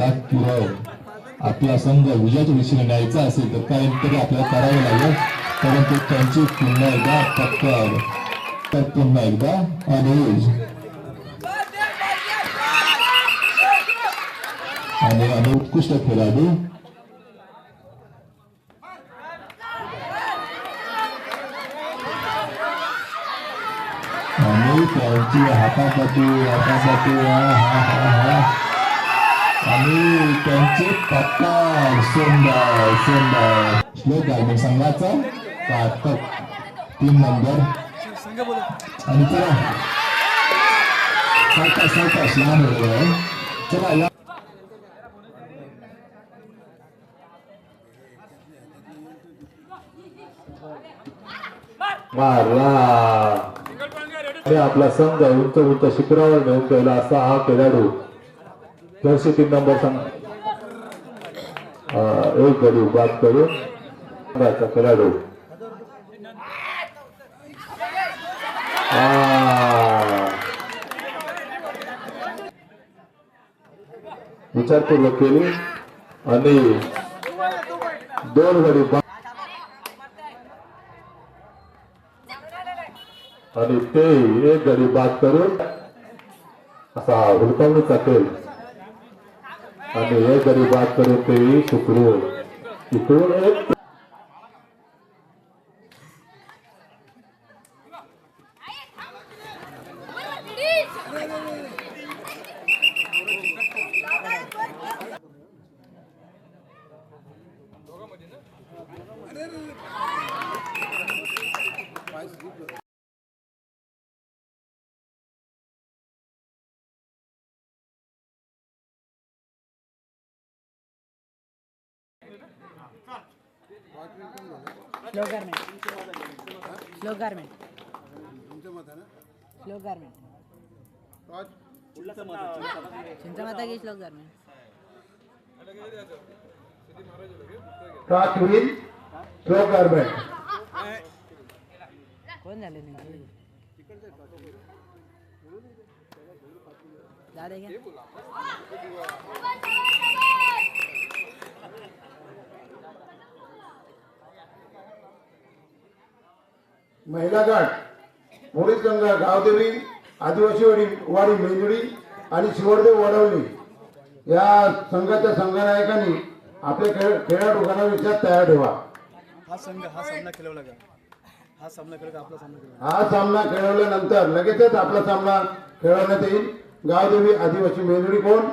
मैदानात किरण आपला संघ विजयाच्या दिशेने न्यायचा असेल तर काहीतरी आपल्याला करावं लागेल. परंतु त्यांची पुन्हा एकदा पक्कर तर पुन्हा एकदा अनुज. आणि आणि उत्कृष्ट खेळाडू. आणि त्यांची हातासाठी हातासाठी हा हा हा हा. आणि त्यांचे पत्ता सुंदर सुंदर. श्लोक गार्मेंट संघाचा पातक तीन नंबर. आणि चला. सावकाश सावकाश लहान वेळ चला या. मारला आपला संघ उंच उंच शिखरावर नेऊन ठेवला असा हा खेळाडू. जर्सी तीन नंबर संघ एक गडी बाद करून खेळाडू विचारपूर्वक केली. आणि दोन गडी बाद आणि ते एक गडी बाद करून असा हुलकावणीचा खेळ. आणि एक गडी बाद करून ते सुकरून इकडून एक slow garment slow garment slow garment garment slow garment कोण झाले महिला गट मोडी संघ गावदेवी आदिवासी वाडी वाडी मेंदुडी आणि शिवडदेव वडवली या संघाच्या संघनायकांनी आपल्या खेळ खेळाडूंना विचार तयार ठेवा. हा संघ हा सामना खेळवला का हा सामना आपला सामना हा सामना खेळवल्यानंतर लगेचच आपला सामना खेळवण्यात येईल. गावदेवी आदिवासी मेंदुडी कोण?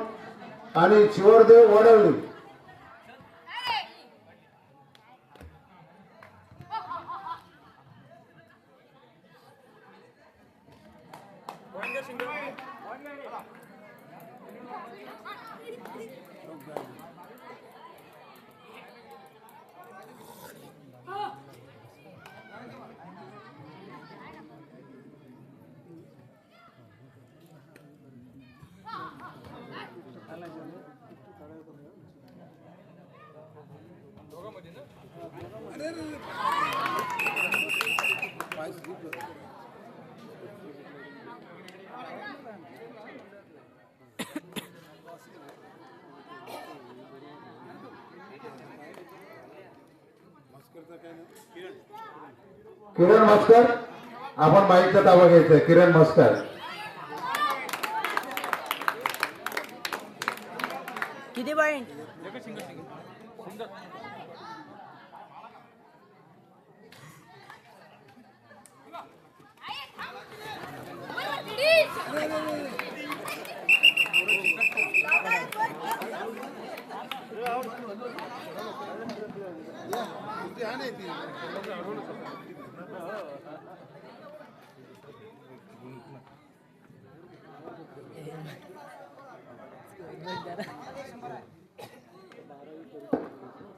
आणि शिवडदेव वडवली. किरण मस्कर आपण बाईकचा ताबा घ्यायचा किरण मस्कर किती पॉईंट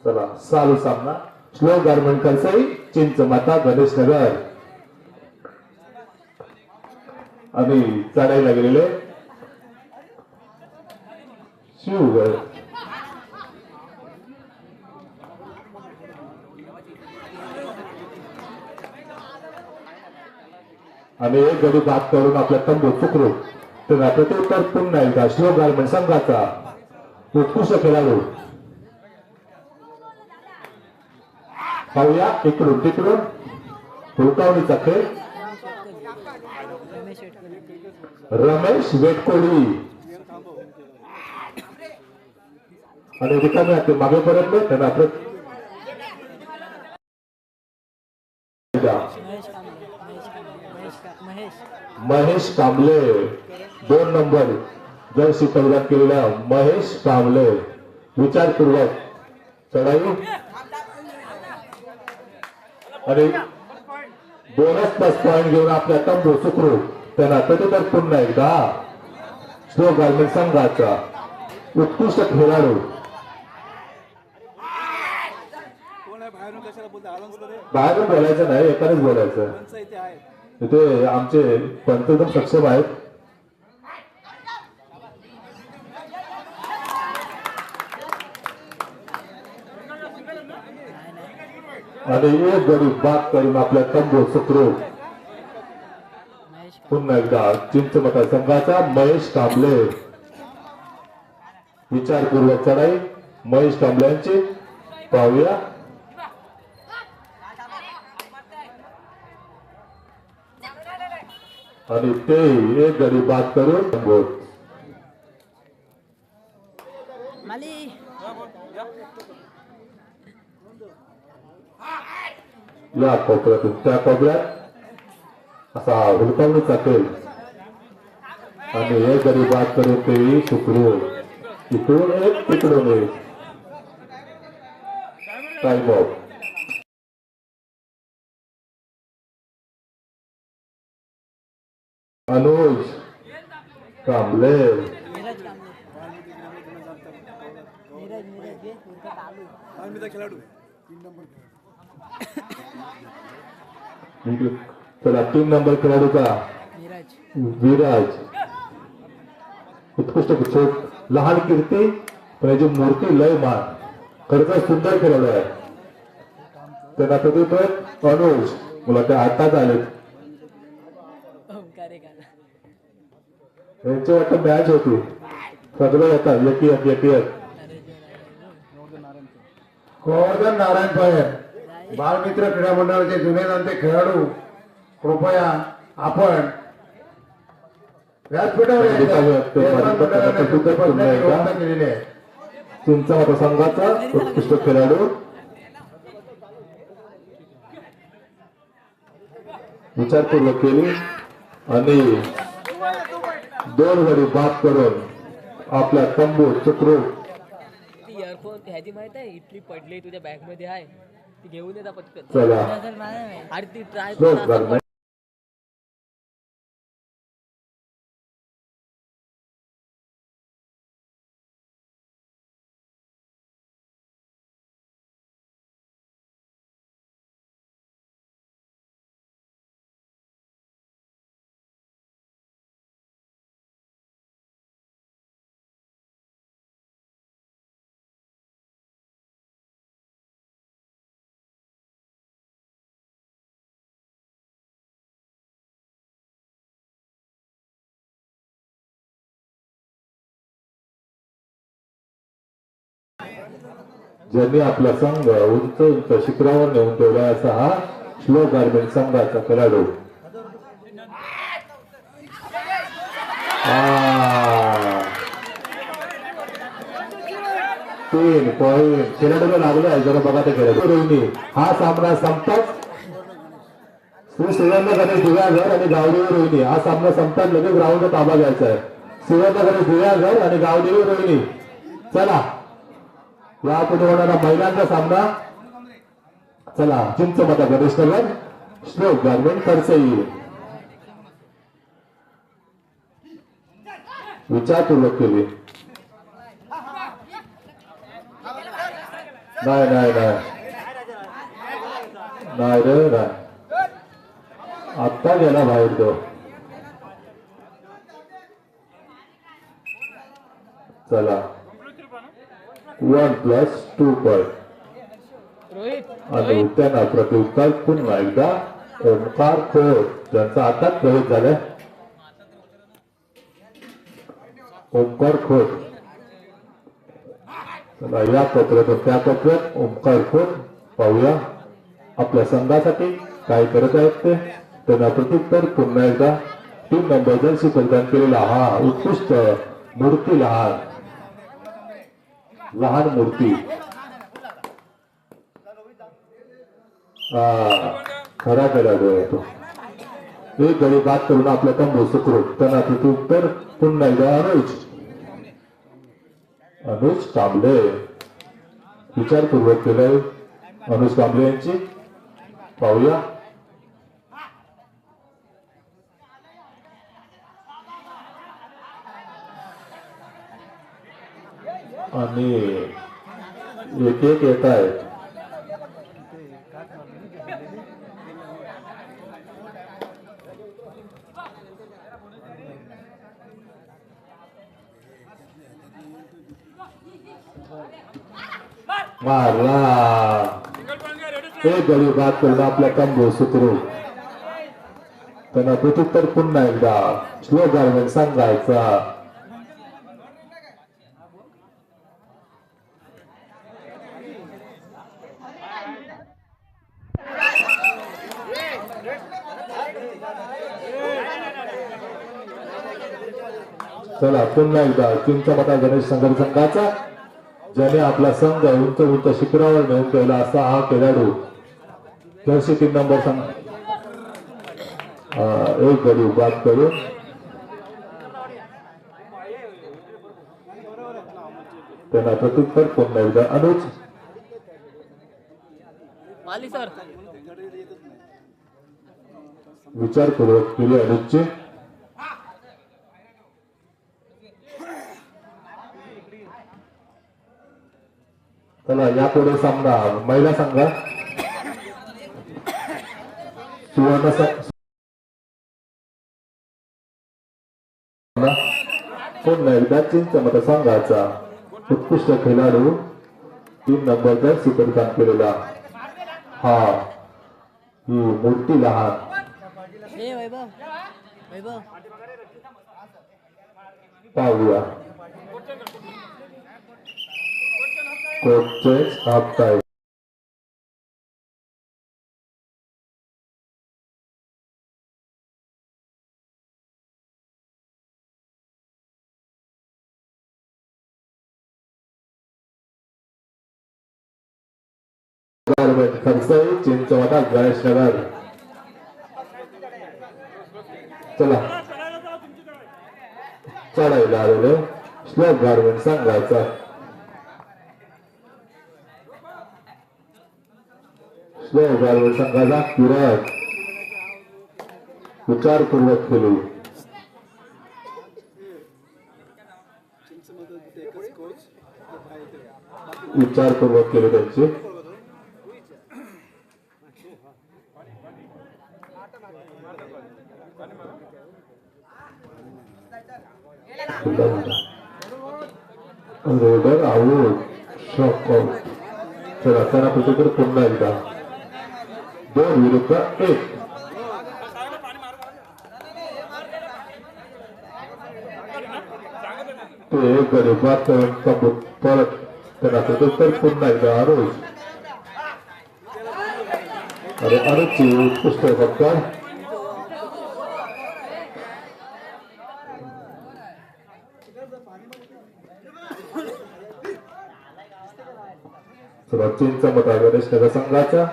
चला चालू सामना. स्लो गारमेंट चिंच माता गणेश नगर. आम्ही चढायला गेलेले. शिवगड. आम्ही एक गडी बाद करून आपल्या तंबू चुकलो. तर प्रत्युत्तर पुन्हा एकदा शिव गारमेंट संघाचा उत्कृष्ट खेळाडू. पाहूया. इकडून तिकडून. हुलकावणीचा खेळ. रमेश वेटकोळी आणि रिकामे ते मागे परतले त्यांना आपलं महेश कांबले दोन नंबर. जर्सी परिधान केलेल्या महेश कांबले विचारपूर्वक चढाई. आणि बोनस प्लस पॉईंट घेऊन आपल्या तंबू सुखरू. त्यांना तदुतर पुन्हा एकदा स्लो गार्मेंट संघाचा उत्कृष्ट खेळाडू. बाहेरून बोलायचं नाही एकानेच बोलायचं. पंच इथे आमचे पंतप्रधान सक्षम आहेत. आणि एक गरीब बाद करून आपल्या तंबू सुखरू पुन्हा एकदा चिंचमता संघाचा महेश कांबळे. विचारपूर्वक चढाई. महेश कांबल्यांची पाहूया. आणि ते एक गरीब बाद करून बोट माली या कोपऱ्यातून त्या कोपऱ्यात असा हुलकावणीचा खेळ आणि हे गडी बाद करून ते सुखरू इकडून एक तिकडून एक टाइम ऑफ अनुज कांबले नीरज कांबळे नीरज खेळाडू चला तीन नंबर खेळाडूचा नीरज विराज. उत्कृष्ट छोट लहान कीर्ती पण याची मूर्ती लय मान खरंच सुंदर खेळाडू आहे. त्यांना प्रतिपत अनुज मला ते आताच आलेत. यांची वाटतं मॅच होती. सगळं येतात एक अरे जोरात. गोवर्धन नारायण. पायर बालमित्र क्रीडा मंडळाचे जुने जाणते खेळाडू कृपया आपण व्यासपीठावर केलेली आहे. मतदारसंघाचा उत्कृष्ट खेळाडू. विचारपूर्वक केली. आणि दोन गडी बाद करून आपल्या तंबू चक्रू. ती इयरफोन ह्याची माहीत आहे? इथली पडली तुझ्या बॅगमध्ये आहे. ती घेऊन येता पटकन. अरे ती ट्राय ज्यांनी आपला संघ उंच उंच शिखरावर नेऊन ठेवला असा हा स्लो गार्मेंट संघाचा खेळाडू. तीन पॉईंट खेळाडूला लागलाय जरा बघा ते खेळाडू. हा सामना संपताच श्री सुवर्ण गणेश दिव्याघर आणि गावदेवी रोहिणी. हा सामना संपताच लगेच ग्राउंड ताबा घ्यायचा आहे. सुवर्ण गणेश दिव्याघर आणि गावदेवी रोहिणी. चला. यापुढे होणारा महिलांचा सामना. चला चिंचमता गणेश गणेशनगर श्लोक गार्मेंट खर्च विचारपूर्वक केली. नाही नाही. नाही रे नाही. आत्ता गेला बाहेर तो. चला. One plus two point Rohit आणि त्यांना प्रत्युत्तर पुन्हा एकदा ओंकार खोत ज्यांचा आता प्रवेश झालाय. ओंकार खोत. चला या कोपऱ्यात त्या कोपऱ्यात ओंकार खोत पाहूया. आपल्या संघासाठी काय करत आहेत ते? त्यांना प्रत्युत्तर पुन्हा एकदा टीम नंबर जर्सी परिधान केलेला हा उत्कृष्ट मूर्ती लहान लहान मूर्ती. खरा खरा खेळाडू आहे एक गडी बाद करून आपला तंबू सुखरूप त्यांना उत्तर पुन्हा एकदा अनुज. अनुज कांबले विचारपूर्वक केलंय. अनुज कांबले यांची. पाहूया. आणि एक एक येत आहेत मारला. एक गडी बाद करून आपला तंबू त्यांना प्रत्युत्तर पुन्हा एकदा. स्लो गार्मेंट सांगायचा. चला पुन्हा एकदा चिंचा मता गणेश संघ संघाचा ज्याने आपला संघ उंच उंच शिखरावर नेऊन ठेवला असा हा खेळाडू. जर्सी तीन नंबर संघ एक गडी बाद करून. त्यांना प्रत्युत्तर पुन्हा एकदा अनुज. विचारपूर्वक केली अनुजची. चला यापुढे सामना महिला संघ. सुवर्ण पुन्हा एकदा चिंचमत संघाचा उत्कृष्ट खेळाडू. तीन नंबर जर्सी परिधान केलेला. हा. ही मूर्ती लहान. पाहूया. कोचचे हाफ टाईम खर्चाई चिंचवटा नगर चला. चढायला आलेलो. श्लोक गार्मेंट सांगायचा. श्लोक गार्मेंट संघाचा किरात विचारपूर्वक केली विचारपूर्वक केली त्यांची रोडर आऊट शॉक आऊट चला त्यांना प्रत्येक पुन्हा एकदा दोन विरुद्ध एक ते एक गडी बाद करून तंबूत परत त्यांना प्रत्युत्तर पुन्हा एकदा अनुज अरे अनुजची उत्कृष्ट फक्त चिंचा मता गणेश नगर संघाचा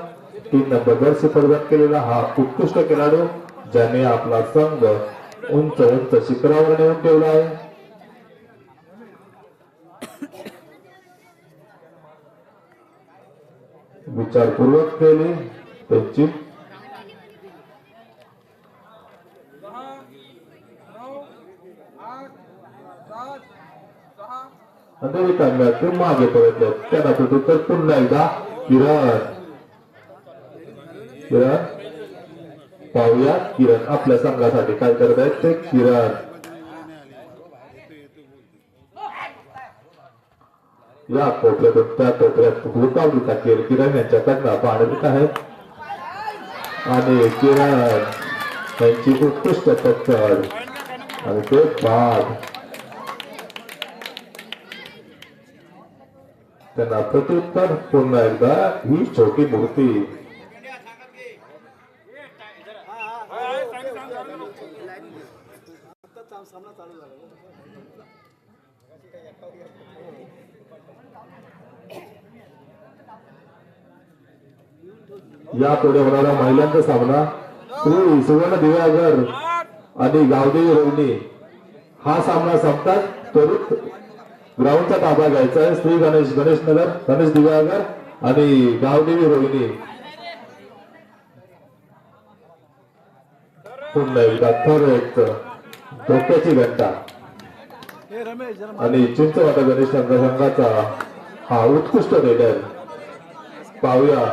तीन नंबर जर्सी परिधान केलेला हा उत्कृष्ट खेळाडू ज्याने आपला संघ उंच उंच शिखरावर नेऊन ठेवला आहे. विचारपूर्वक केली त्यांची. अमेरिकांना मागे परतले त्यांना प्रत्युत्तर पुन्हा एकदा किरण किरण पाहूया किरण आपल्या संघासाठी काय करत आहेत ते किरण. या कोपऱ्यातून त्या कोपऱ्यात हुकावली खेळ. किरण यांच्या संघा पाहण्यात आहे. आणि किरण त्यांची उत्कृष्ट पकड आणि ते बाद त्यांना प्रत्युत्तर पुन्हा एकदा. ही छोटी मूर्ती आता सामना चालू झाला या पुढे होणारा महिलांचा सामना श्री सुवर्ण दिव्यागर आणि गावदेवी रोहिणी हा सामना संपताच त्वरित ग्राउंडचा ताबा घ्यायचा आहे. श्री गणेश गणेश नगर गणेश दिव्यागर आणि गावदेवी रोहिणी. पुन्हा एकदा एक डोक्याची घंटा. आणि चिंचवाडा गणेश संघाचा हा उत्कृष्ट रेडर पाहूया.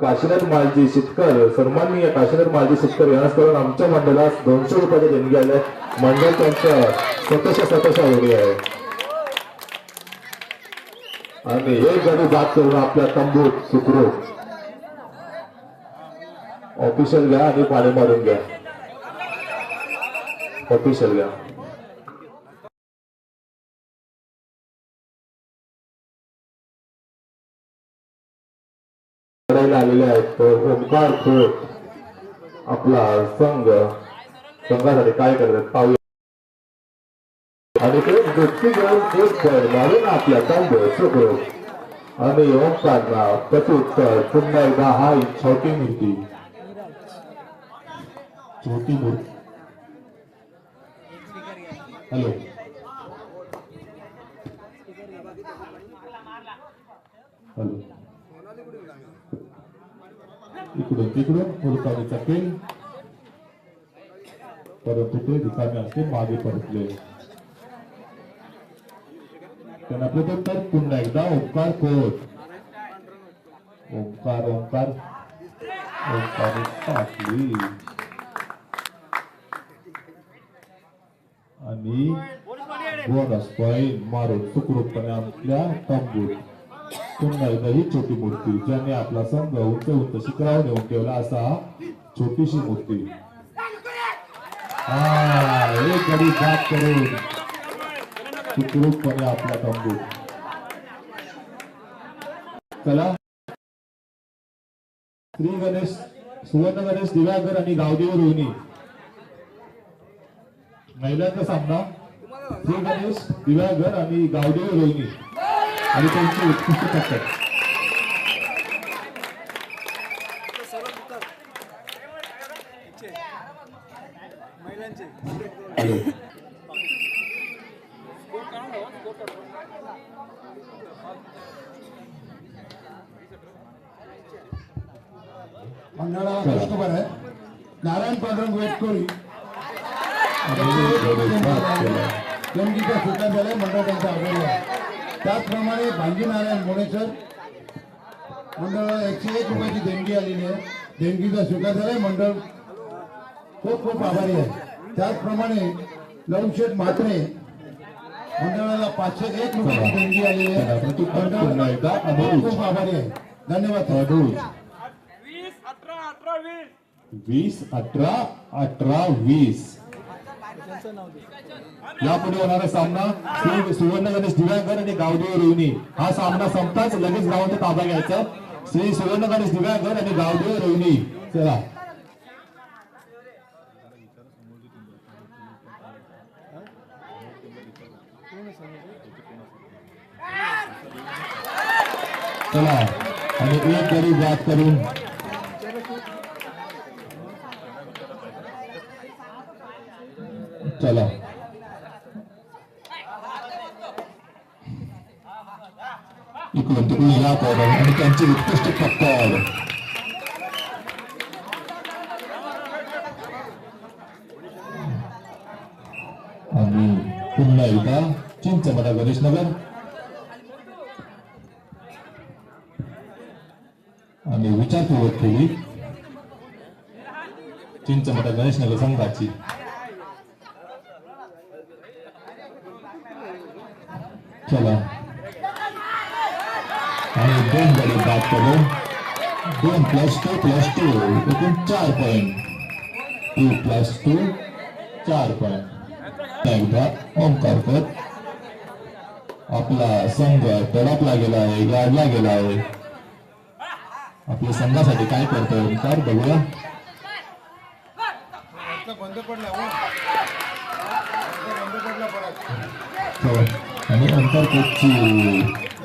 काशीनाथ मालजी शितकर सन्माननीय काशीनाथ मालजी शितकर यांना करून आमच्या मंडळास दोनशे रुपयाचे देणगी आले मंडळ त्यांच्या स्वतःच्या स्वतःच्या आवडी आहे. आणि एक गाडी बात करून आपल्या तंबूत सुखरूप ऑफिशियल घ्या आणि पाणी मारून घ्या. ऑफिशियल घ्या. तर ओंकार खोत आपला संघ संघासाठी काय करतात पाहूया. आणि ते दुसरी घेऊन एक पॉईंट मारून आपल्या तांबे सुखरू आणि ओंकारला प्रत्युत्तर पुन्हा एकदा हा छोटी मूर्ती. छोटी मूर्ती. हॅलो. हॅलो. इकडून तिकडून मुलकानीचा पेन परंतु ते रिकामे असते मागे परतले त्यांना प्रत्युत्तर पुन्हा एकदा ओंकार कोट ओंकार ओंकार ओंकार टाकली आणि बोनस पॉईंट मारून सुखरूपपणे आपल्या तंबूत पुन्हा छोटी मूर्ती ज्याने आपला संघ उंच उंच शिखरावर नेऊन ठेवला असा छोटीशी मूर्ती. एक गडी बात करून सुखरूपपणे आपला तंबू. चला. श्री गणेश सुवर्ण गणेश दिव्यागर आणि गावदेव रोहिणी. महिलांचा सामना. श्री गणेश दिव्यागर आणि गावदेव रोहिणी. आणि त्यांचे उत्कृष्ट हॅलो मंडळाला कस्टमर आहे. नारायण पांडुरंग वेटकोळी देणगीचा स्वीकार झालाय. मंडळ त्यांचा आभारी आहे. त्याचप्रमाणे भांजी नारायण मोणेकर मंडळाला एकशे एक रुपयाची देणगी आलेली आहे. देणगीचा स्वीकार झालाय. मंडळ खूप खूप आभारी आहे. त्याचप्रमाणे लवशेठ म्हात्रे मंडळाला पाचशे एक रुपयाची देणगी आलेली आहे. खूप खूप आभारी आहे. धन्यवाद वीस अठरा अठरा वीस. यापुढे होणारा सामना सुवर्ण गणेश दिव्यागर आणि गावदेव रोहिणी. हा सामना संपताच लगेच गावाचा ताबा घ्यायचा. श्री सुवर्ण गणेश दिव्यागर आणि गावदेव रोहिणी. चला. चला. आणि एक गरीब बाद करून चला. इकडून तिकडून या पॉवर आणि त्यांची उत्कृष्ट टक्कर आणि पुन्हा एकदा चिंचमडा गणेश नगर आणि विचारपूर्वक केली. चिंचमडा गणेश नगर संघाची. चला. आणि दोन गडी बाद करून दोन प्लस टू प्लस टू एकूण चार पॉईंट टू प्लस टू चार पॉईंट एकदा ओंकार कर. आपला संघ तडपला गेला आहे गाडला गेला आहे. आपल्या संघासाठी काय करतोय ओंकार? बघूया. आता बंद पडला हो आता बंद पडला आणि अंतरकोटची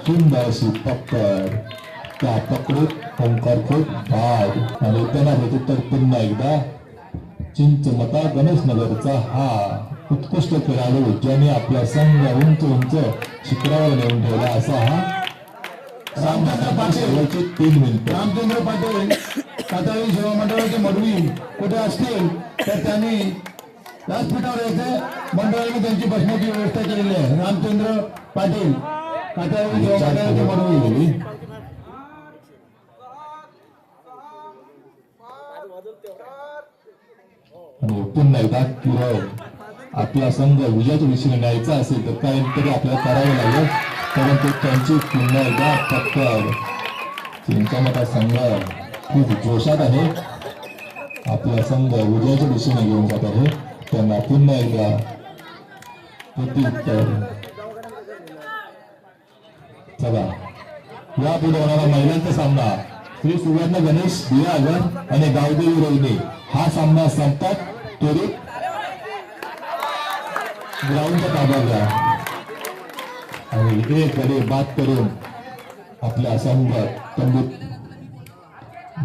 सुंदर अशी पकड त्या पकडीत ओंकार खूप भाग. आणि त्यांना होते तर पुन्हा एकदा चिंचमता गणेशनगरचा हा उत्कृष्ट खेळाडू ज्याने आपला संघ उंच उंच शिखरावर नेऊन ठेवला असा हा रामचंद्र पाटील तीन मिनिट रामचंद्र पाटील काताळी सेवा मंडळाचे मडवी कुठे असतील? तर त्यांनी व्यासपीठावर यायचं मंडळाने त्यांची बसण्याची व्यवस्था केलेली आहे. रामचंद्र पाटील मडवी आणि पुन्हा एकदा किरण आपला संघ विजयाच्या दिशेने न्यायचा असेल तर काहीतरी आपल्याला करावं लागेल. परंतु त्यांची पुन्हा एकदा पक्कड त्यांच्या मता संघ खूप जोशात आहे. आपला संघ विजयाच्या दिशेने घेऊन जात आहे. त्यांना पुन्हा एकदा प्रत्युत्तर चला. या पुढे होणारा महिलांचा सामना. श्री सुवर्ण गणेश बियागर आणि गावदेवी रोहिणी. हा सामना संपतात. त्वरित ग्राउंडचा ताबा घ्या. आणि एक गडे बाद करून आपल्या संघ तंबूत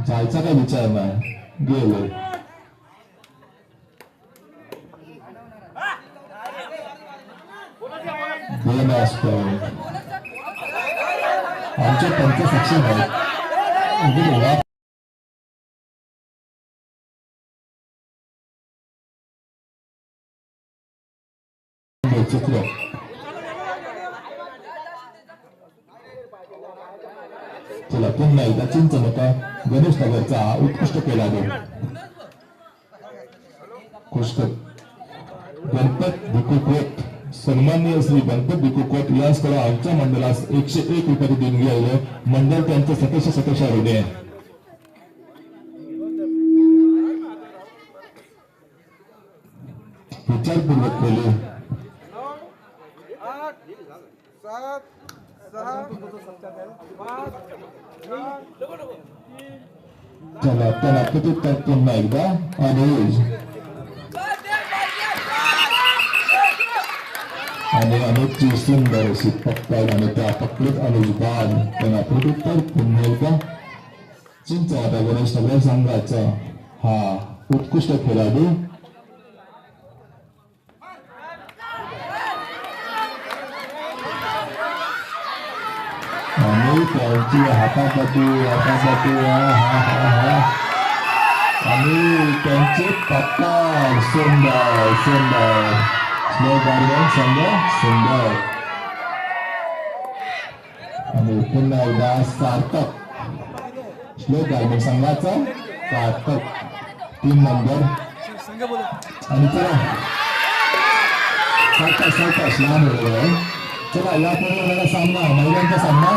जायचा काय विचार नाही. गेले. दोन असतं आमचे पंच सक्षम आहेत. चित्र चला पुन्हा एकदा चिंचनका गणेश नगरचा उत्कृष्ट केला कृष्ण गणपत भिकुकोट सन्माननीय श्री गणपत भिकुकोट यांच्याकडे आमच्या मंडळास एकशे एक रुपयाची देणगी आहे मंडळ त्यांचं सतश सतश ऋणी आहे विचारपूर्वक केले चला त्याला प्रत्युत्तर पुन्हा एकदा अनुज आणि अनुजची सुंदर अशी पकड आणि त्या पकडीत अनुज बाद त्यांना प्रत्युत्तर पुन्हा एकदा चिंचवाटा गणेश नगर संघाचा हा उत्कृष्ट खेळाडू आणि त्यांची हातापाटी हातापाटी हा हा हा हा आणि त्यांचे पप्पा सुंदर सुंदर स्लो गार्डन संघ सुंदर आणि पुन्हा एकदा सार्थक. स्लो गार्डन संघाचा सार्थक. तीन नंबर. संघ बोला आणि चला. सावकाश सावकाश लहान वेळ आहे चला या सामना महिलांचा सामना.